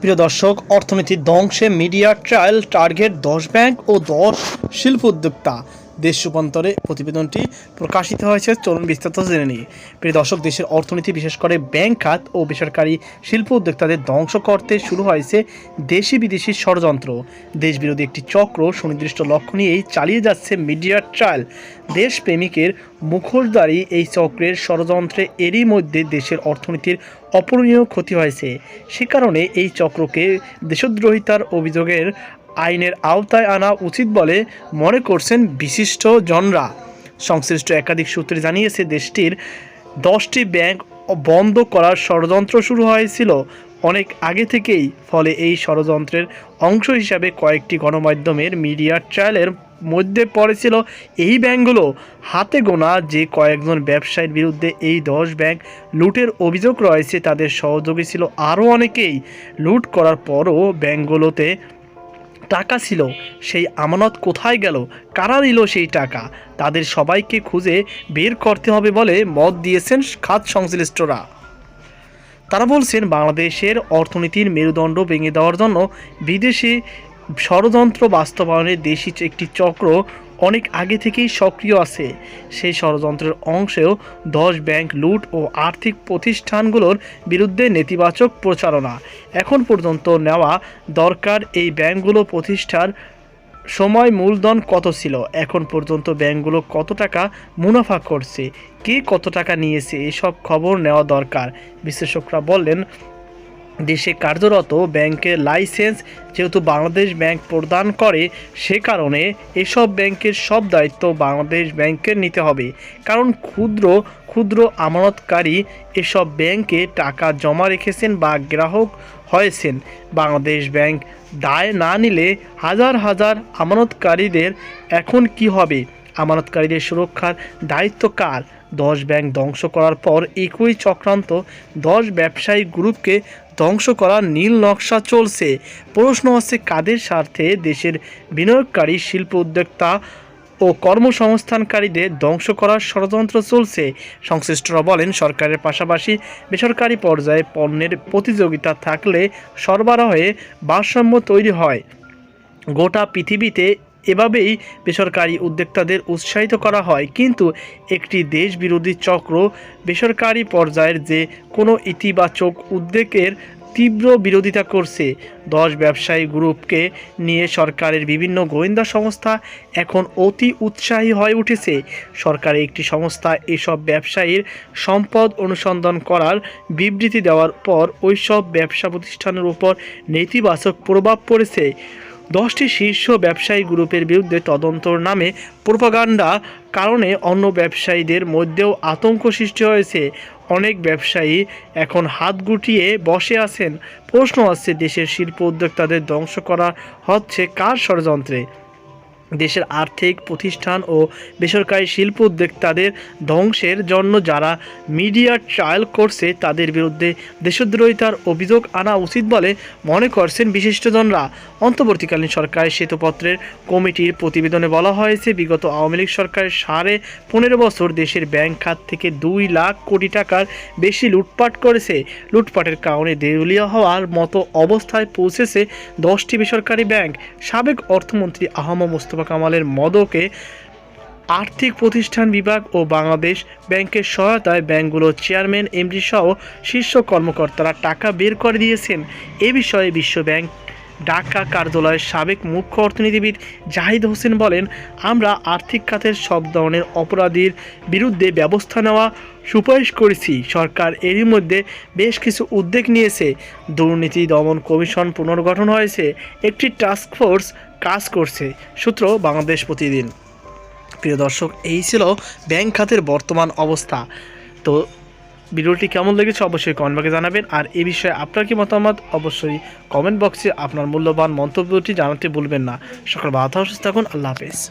প্রিয় দর্শক অর্থনীতির ধ্বংসে মিডিয়া ট্রায়াল টার্গেট দশ ব্যাংক ও দশ শিল্প উদ্যোক্তা। দেশ রূপান্তরে প্রতিবেদনটি প্রকাশিত হয়েছে। চলুন বিস্তারিত জেনে নিই। প্রিয় দর্শক, দেশের অর্থনীতি, বিশেষ করে ব্যাংক খাত ও বেসরকারি শিল্প উদ্যোক্তাদের ধ্বংস করতে শুরু হয়েছে দেশি বিদেশি ষড়যন্ত্র। দেশবিরোধী একটি চক্র সুনির্দিষ্ট লক্ষ্য নিয়েই চালিয়ে যাচ্ছে মিডিয়া ট্রায়াল। দেশপ্রেমিকের মুখোশধারী এই চক্রের ষড়যন্ত্রে এরই মধ্যে দেশের অর্থনীতির অপূরণীয় ক্ষতি হয়েছে। সে কারণে এই চক্রকে দেশদ্রোহিতার অভিযোগের আইনের আওতায় আনা উচিত বলে মনে করছেন বিশিষ্ট জনরা। সংশ্লিষ্ট একাধিক সূত্রে জানিয়েছে, দেশটির দশটি ব্যাংক বন্ধ করার ষড়যন্ত্র শুরু হয়েছিল। অনেক আগে থেকেই, ফলে এই ষড়যন্ত্রের অংশ হিসাবে কয়েকটি গণমাধ্যমের মিডিয়া ট্রায়ালের মধ্যে পড়েছিল এই ব্যাংকগুলো। হাতে গোনা যে কয়েকজন ব্যবসায়ীর বিরুদ্ধে এই দশ ব্যাংক লুটের অভিযোগ রয়েছে, তাদের সহযোগী ছিল আরও অনেকেই। লুট করার পরও ব্যাংকগুলোতে টাকা ছিল, সেই আমানত কোথায় গেল? কারা নিল সেই টাকা? তাদের সবাইকে খুঁজে বের করতে হবে বলে মত দিয়েছেন খাত সংশ্লিষ্টরা। তারা বলছেন, বাংলাদেশের অর্থনীতির মেরুদণ্ড ভেঙে দেওয়ার জন্য বিদেশি ষড়যন্ত্র বাস্তবায়নের দেশি একটি চক্র অনেক আগে থেকেই সক্রিয় আছে। সেই ষড়যন্ত্রের অংশেও দশ ব্যাংক লুট ও আর্থিক প্রতিষ্ঠানগুলোর বিরুদ্ধে নেতিবাচক প্রচারণা। এখন পর্যন্ত নেওয়া দরকার এই ব্যাংকগুলো প্রতিষ্ঠার সময় মূলধন কত ছিল? এখন পর্যন্ত ব্যাংকগুলো কত টাকা মুনাফা করছে? কে কত টাকা নিয়েছে? এসব খবর নেওয়া দরকার। বিশ্লেষকরা বললেন দেশে কার্যরত ব্যাংকের লাইসেন্স যেহেতু বাংলাদেশ ব্যাংক প্রদান করে, সে কারণে এসব ব্যাংকের সব দায়িত্ব বাংলাদেশ ব্যাংকের নিতে হবে। কারণ ক্ষুদ্র ক্ষুদ্র আমানতকারী এসব ব্যাংকে টাকা জমা রেখেছেন বা গ্রাহক হয়েছেন। বাংলাদেশ ব্যাংক দায় না নিলে হাজার হাজার আমানতকারীদের এখন কি হবে? আমানতকারীদের সুরক্ষার দায়িত্ব কার? দশ ব্যাংক ধ্বংস করার পর একই চক্রান্ত দশ ব্যবসায়ী গ্রুপকে ধ্বংস করার নীল নকশা চলছে। প্রশ্ন হচ্ছে কাদের স্বার্থে দেশের বিনিয়োগকারী, শিল্প উদ্যোক্তা ও কর্মসংস্থানকারীদের ধ্বংস করার ষড়যন্ত্র চলছে? সংশ্লিষ্টরা বলেন, সরকারের পাশাপাশি বেসরকারি পর্যায়ে পণ্যের প্রতিযোগিতা থাকলে সরবরাহে ভারসাম্য তৈরি হয়। গোটা পৃথিবীতে এভাবেই বেসরকারি উদ্যোক্তাদের উৎসাহিত করা হয়। কিন্তু একটি দেশ বিরোধী চক্র বেসরকারি পর্যায়ের যে কোনো ইতিবাচক উদ্যোগের তীব্র বিরোধিতা করছে, দশ ব্যবসায়ী গ্রুপকে নিয়ে সরকারের বিভিন্ন গোয়েন্দা সংস্থা এখন অতি উৎসাহী হয়ে উঠেছে। সরকারের একটি সংস্থা এসব ব্যবসায়ীর সম্পদ অনুসন্ধান করার বিবৃতি দেওয়ার পর ওইসব ব্যবসা প্রতিষ্ঠানের উপর নেতিবাচক প্রভাব পড়েছে। দশটি শীর্ষ ব্যবসায়ী গ্রুপের বিরুদ্ধে তদন্তর নামে প্রোপাগান্ডা কারণে অন্য ব্যবসায়ীদের মধ্যেও আতঙ্ক সৃষ্টি হয়েছে। অনেক ব্যবসায়ী এখন হাত গুটিয়ে বসে আছেন। প্রশ্ন আসছে, দেশের শিল্প উদ্যোক্তাদের ধ্বংস করা হচ্ছে কার ষড়যন্ত্রে? দেশের আর্থিক প্রতিষ্ঠান ও বেসরকারি শিল্প উদ্যোক্তাদের ধ্বংসের জন্য যারা মিডিয়া ট্রায়াল করছে, তাদের বিরুদ্ধে দেশদ্রোহিতার অভিযোগ আনা উচিত বলে মনে করছেন বিশিষ্টজনরা। অন্তর্বর্তীকালীন সরকারের শ্বেতপত্রের কমিটির প্রতিবেদনে বলা হয়েছে, বিগত আওয়ামী লীগ সরকারের সাড়ে পনেরো বছর দেশের ব্যাংক খাত থেকে দুই লাখ কোটি টাকার বেশি লুটপাট করেছে। লুটপাটের কারণে দেউলিয়া হওয়ার মতো অবস্থায় পৌঁছেছে দশটি বেসরকারি ব্যাংক। সাবেক অর্থমন্ত্রী আহমদ মোস্তফা কামালের মদকে আর্থিক প্রতিষ্ঠান বিভাগ ও বাংলাদেশ ব্যাংকের সহায়তায় ব্যাংকগুলোর চেয়ারম্যান, এমডি সহ শীর্ষ কর্মকর্তারা টাকা বের করে দিয়েছেন। এ বিষয়ে বিশ্ব ব্যাংক ঢাকা কার্যালয়ের সাবেক মুখ্য অর্থনীতিবিদ জাহিদ হোসেন বলেন, আমরা আর্থিক খাতের সব ধরনের অপরাধীর বিরুদ্ধে ব্যবস্থা নেওয়া সুপারিশ করেছি। সরকার এরই মধ্যে বেশ কিছু উদ্যোগ নিয়েছে। দুর্নীতি দমন কমিশন পুনর্গঠন হয়েছে। একটি টাস্ক ফোর্স কাজ করছে, সূত্র বাংলাদেশ প্রতিদিন। প্রিয় দর্শক, এই ছিল ব্যাংক খাতের বর্তমান অবস্থা। তো ভিডিওটি কেমন লেগেছে অবশ্যই কমেন্ট বক্সে জানাবেন। আর এই বিষয়ে আপনার কি মতামত, অবশ্যই কমেন্ট বক্সে আপনার মূল্যবান মন্তব্যটি জানাতে ভুলবেন না। সকল বাধা সুস্থ থাকুন, আল্লাহ হাফেজ।